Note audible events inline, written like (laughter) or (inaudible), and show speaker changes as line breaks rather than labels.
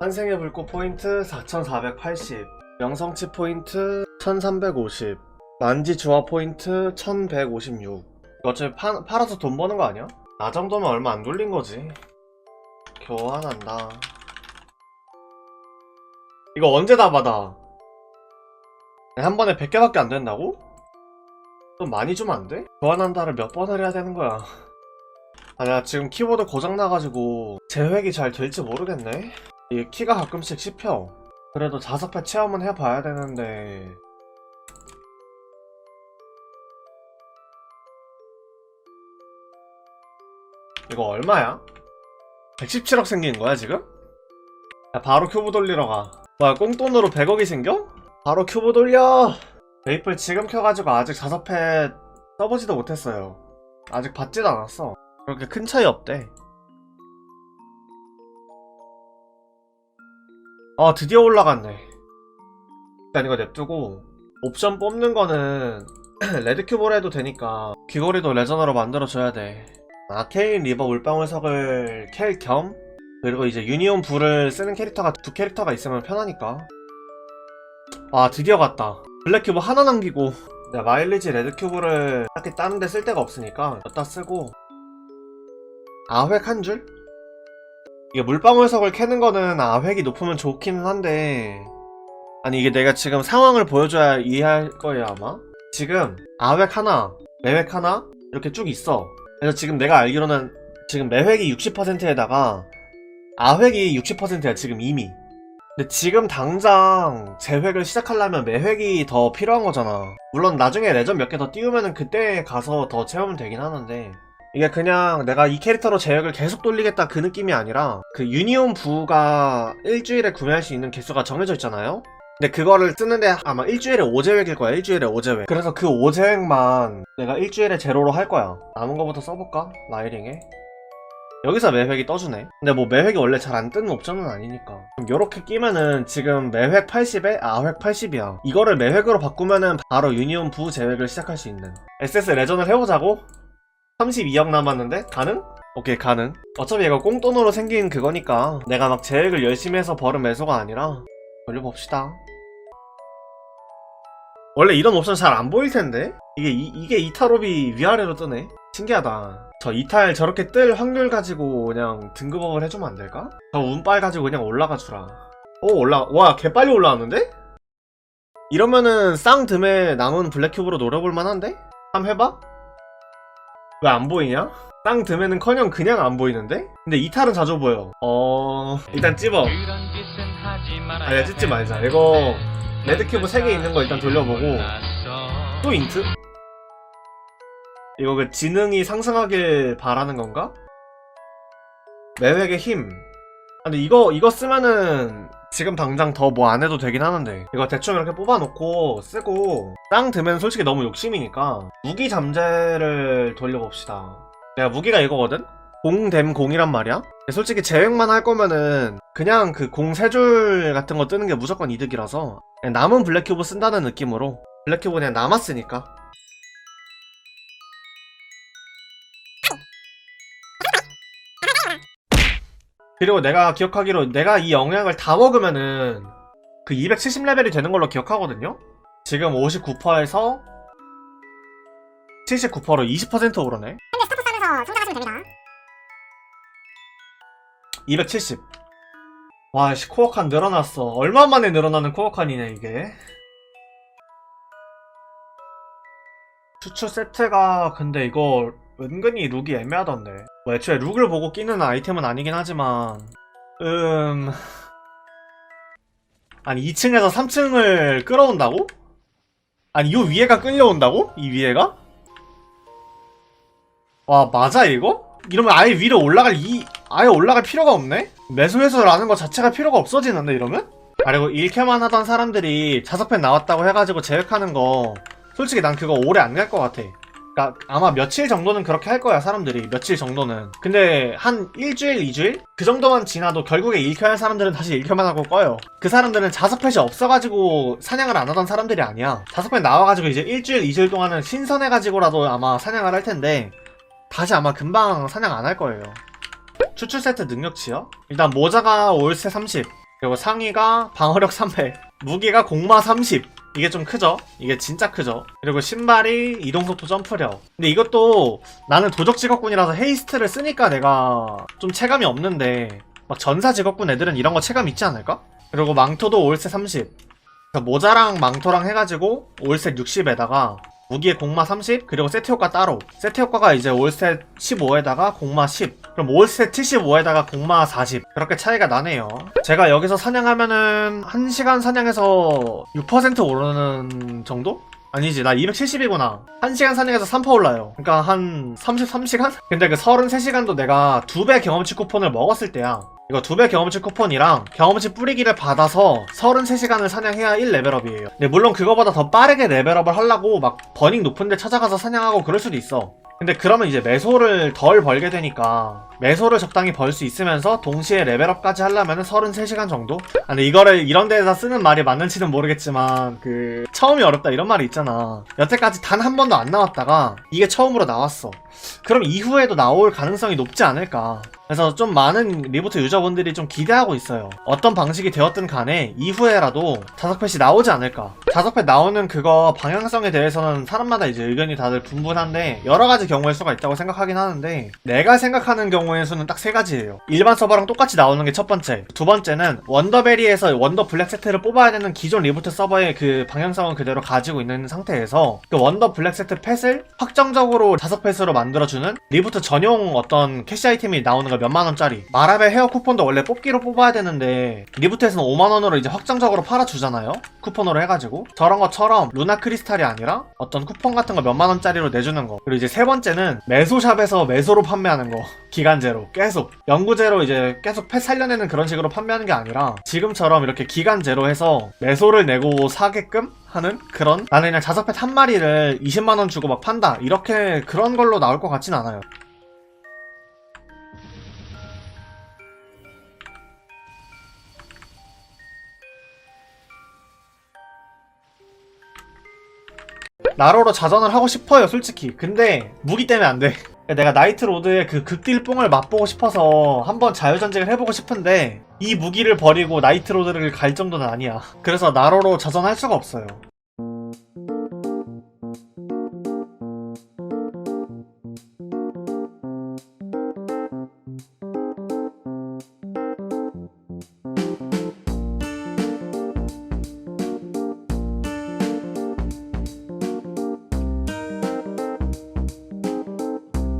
환생의 불꽃 포인트 4480 명성치 포인트 1350 만지 주화 포인트 1156 이거 어차피 파, 팔아서 돈 버는 거 아니야? 나 정도면 얼마 안 돌린 거지 교환한다 이거 언제 다 받아? 한 번에 100개밖에 안 된다고? 좀 많이 주면 안 돼? 교환한다를 몇 번을 해야 되는 거야 아 내가 지금 키보드 고장나가지고 재획이 잘 될지 모르겠네 이게 키가 가끔씩 씹혀. 그래도 자석패 체험은 해봐야 되는데. 이거 얼마야? 117억 생긴 거야 지금? 야 바로 큐브 돌리러 가. 뭐야 꽁돈으로 100억이 생겨? 바로 큐브 돌려! 메이플 지금 켜가지고 아직 자석패 써보지도 못했어요. 아직 받지도 않았어. 그렇게 큰 차이 없대 아 드디어 올라갔네. 일단 이거 냅두고 옵션 뽑는 거는 (clears throat) 레드큐브로 해도 되니까 귀걸이도 레전으로 만들어줘야 돼. 아케인 리버 물방울석을 캘 겸 그리고 이제 유니온 불을 쓰는 캐릭터가 두 캐릭터가 있으면 편하니까. 아 드디어 갔다. 블랙큐브 하나 남기고. 내가 마일리지 레드큐브를 딱히 다른 데 쓸 데가 없으니까 여기다 쓰고. 아획 한 줄? 이게 물방울석을 캐는 거는 아 획이 높으면 좋기는 한데. 아니 이게 내가 지금 상황을 보여줘야 이해할 거예요 아마? 지금 아획 하나 매획 하나 이렇게 쭉 있어. 그래서 지금 내가 알기로는 지금 매획이 60%에다가 아획이 60%야 지금 이미. 근데 지금 당장 재획을 시작하려면 매획이 더 필요한 거잖아. 물론 나중에 레전 몇 개 더 띄우면은 그때 가서 더 채우면 되긴 하는데 이게 그냥 내가 이 캐릭터로 제역을 계속 돌리겠다 그 느낌이 아니라 그 유니온 부가 일주일에 구매할 수 있는 개수가 정해져 있잖아요? 근데 그거를 쓰는데 아마 일주일에 5제획일 거야 일주일에 5제획. 그래서 그 5제획만 내가 일주일에 제로로 할 거야. 남은 거부터 써볼까? 라이링에? 여기서 매획이 떠주네. 근데 뭐 매획이 원래 잘 안 뜨는 옵션은 아니니까. 요렇게 끼면은 지금 매획 80에? 아획 80이야. 이거를 매획으로 바꾸면은 바로 유니온 부 제획을 시작할 수 있는. SS 레전을 해보자고? 32억 남았는데? 가능? 오케이 가능 어차피 이거 꽁돈으로 생긴 그거니까 내가 막 계획을 열심히 해서 벌은 매수가 아니라 돌려봅시다 원래 이런 옵션 잘 안 보일 텐데 이게 이, 이게 이탈업이 위아래로 뜨네 신기하다 저 이탈 저렇게 뜰 확률 가지고 그냥 등급업을 해주면 안 될까? 저 운빨 가지고 그냥 올라가 주라 오 올라 와 개빨리 올라왔는데? 이러면은 쌍 듬에 남은 블랙큐브로 노려볼 만한데? 한번 해봐? 왜 안 보이냐? 땅 듬에는 커녕 그냥 안 보이는데? 근데 이탈은 자주 보여. 어... 일단 찝어. 아니야, 찝지 말자. 이거 레드큐브 3개 있는 거 일단 돌려보고 또 인트? 이거 그 지능이 상승하길 바라는 건가? 매획의 힘. 아, 근데 이거, 이거 쓰면은 지금 당장 더 뭐 안 해도 되긴 하는데. 이거 대충 이렇게 뽑아놓고 쓰고 땅 드면 솔직히 너무 욕심이니까 무기 잠재를 돌려봅시다. 내가 무기가 이거거든? 공댐 공이란 말이야? 솔직히 제획만 할 거면은 그냥 그 공 세 줄 같은 거 뜨는 게 무조건 이득이라서 남은 블랙큐브 쓴다는 느낌으로 블랙큐브 그냥 남았으니까 그리고 내가 기억하기로 내가 이 영약을 다 먹으면은 그 270레벨이 되는 걸로 기억하거든요? 지금 59%에서 79%로 20% 오르네?
현재 스타포스 하면서 성장하시면 됩니다.
270. 와, 씨, 코어칸 늘어났어. 얼마 만에 늘어나는 코어칸이네, 이게. 추출 세트가, 근데 이거, 은근히 룩이 애매하던데. 뭐, 애초에 룩을 보고 끼는 아이템은 아니긴 하지만, 음. 아니, 2층에서 3층을 끌어온다고? 아니, 이 위에가 끌려온다고? 이 위에가? 와, 맞아, 이거? 이러면 아예 위로 올라갈 이, 아예 올라갈 필요가 없네? 매수해서라는 것 자체가 필요가 없어지는데 이러면? 아, 그리고 1캐만 하던 사람들이 자석펜 나왔다고 해가지고 제획하는 거 솔직히 난 그거 오래 안 갈 것 같아 그니까 아마 며칠 정도는 그렇게 할 거야 사람들이. 며칠 정도는. 근데 한 일주일 이주일? 그 정도만 지나도 결국에 1캐 할 사람들은 다시 1캐만 하고 꺼요. 그 사람들은 자석펜이 없어가지고 사냥을 안 하던 사람들이 아니야. 자석펜 나와가지고 이제 일주일 이주일 동안은 신선해가지고라도 아마 사냥을 할 텐데 다시 아마 금방 사냥 안 할 거예요. 추출 세트 능력치요? 일단 모자가 올세 30 그리고 상의가 방어력 300 무기가 공마 30 이게 좀 크죠? 이게 진짜 크죠? 그리고 신발이 이동속도 점프력 근데 이것도 나는 도적 직업군이라서 헤이스트를 쓰니까 내가 좀 체감이 없는데 막 전사 직업군 애들은 이런 거 체감 있지 않을까? 그리고 망토도 올세 30 그래서 모자랑 망토랑 해가지고 올셋 60에다가 무기의 공마 30 그리고 세트 효과 따로 세트 효과가 이제 올셋 15에다가 공마 10 그럼 올셋 75에다가 공마 40 그렇게 차이가 나네요. 제가 여기서 사냥하면은 1시간 사냥해서 6% 오르는 정도? 아니지 나 270이구나. 1시간 사냥해서 3% 올라요. 그러니까 한 33시간? 근데 그 33시간도 내가 2배 경험치 쿠폰을 먹었을 때야. 이거 2배 경험치 쿠폰이랑 경험치 뿌리기를 받아서 33시간을 사냥해야 1레벨업이에요. 근데 물론 그거보다 더 빠르게 레벨업을 하려고 막 버닝 높은 데 찾아가서 사냥하고 그럴 수도 있어. 근데 그러면 이제 매소를 덜 벌게 되니까 매소를 적당히 벌 수 있으면서 동시에 레벨업까지 하려면 33시간 정도? 아, 근데 이거를 이런 데에서 쓰는 말이 맞는지는 모르겠지만 그 처음이 어렵다 이런 말이 있잖아. 여태까지 단 한 번도 안 나왔다가 이게 처음으로 나왔어. 그럼 이후에도 나올 가능성이 높지 않을까? 그래서 좀 많은 리부트 유저분들이 좀 기대하고 있어요. 어떤 방식이 되었든 간에 이후에라도 자석펫이 나오지 않을까? 자석펫 나오는 그거 방향성에 대해서는 사람마다 이제 의견이 다들 분분한데 여러 가지 경우일 수가 있다고 생각하긴 하는데 내가 생각하는 경우 의 수는 딱 세 가지예요. 일반 서버랑 똑같이 나오는 게 첫 번째. 두 번째는 원더베리에서 원더 블랙 세트를 뽑아야 되는 기존 리부트 서버의 그 방향성은 그대로 가지고 있는 상태에서 그 원더 블랙 세트 펫을 확정적으로 자석 펫으로 만들어주는 리부트 전용 어떤 캐시 아이템이 나오는 거 몇만 원짜리. 마라벨 헤어 쿠폰도 원래 뽑기로 뽑아야 되는데 리부트에서는 5만 원으로 이제 확정적으로 팔아주잖아요. 쿠폰으로 해가지고. 저런 것처럼 루나 크리스탈이 아니라 어떤 쿠폰 같은 거 몇만 원짜리로 내주는 거. 그리고 이제 세 번째는 매소샵에서 매소로 판매하는 거. 기간 제로 계속 연구제로 이제 계속 펫 살려내는 그런 식으로 판매하는 게 아니라 지금처럼 이렇게 기간제로 해서 매소를 내고 사게끔 하는 그런 나는 그냥 자석펫 한 마리를 20만원 주고 막 판다. 이렇게 그런 걸로 나올 것 같진 않아요. 나로로 자전을 하고 싶어요 솔직히. 근데 무기 때문에 안돼 내가 나이트 로드의 그 극딜 뽕을 맛보고 싶어서 한번 자유전쟁을 해보고 싶은데 이 무기를 버리고 나이트 로드를 갈 정도는 아니야. 그래서 나로로 자전할 수가 없어요